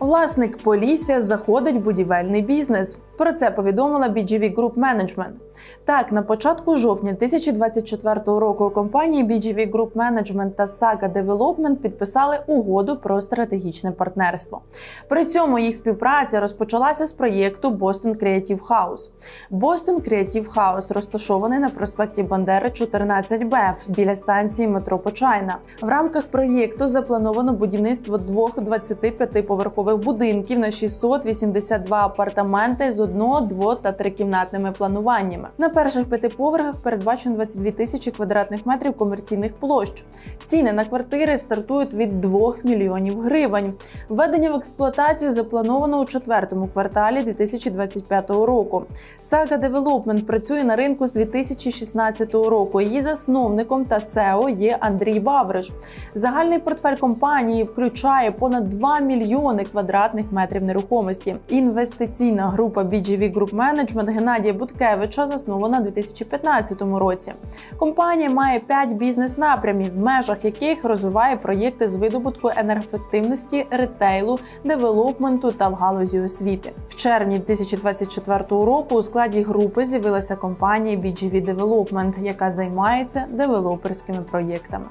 Власник Полісся заходить в будівельний бізнес. Про це повідомила BGV Group Management. Так, на початку жовтня 2024 року компанії BGV Group Management та Saga Development підписали угоду про стратегічне партнерство. При цьому їх співпраця розпочалася з проєкту Boston Creative House. Boston Creative House розташований на проспекті Бандери 14Б біля станції метро Почайна. В рамках проєкту заплановано будівництво двох 25-поверхових будинків на 682 апартаменти з одно, дво та трикімнатними плануваннями. На перших п'яти поверхах передбачено 22 тисячі квадратних метрів комерційних площ. Ціни на квартири стартують від 2 мільйонів гривень. Введення в експлуатацію заплановано у четвертому кварталі 2025 року. Saga Development працює на ринку з 2016 року. Її засновником та SEO є Андрій Вавриш. Загальний портфель компанії включає понад 2 мільйони квадратних метрів нерухомості. Інвестиційна група BGV Group Management Геннадія Буткевича заснована у 2015 році. Компанія має 5 бізнес-напрямів, в межах яких розвиває проєкти з видобутку енергоефективності, ретейлу, девелопменту та в галузі освіти. В червні 2024 року у складі групи з'явилася компанія BGV Development, яка займається девелоперськими проєктами.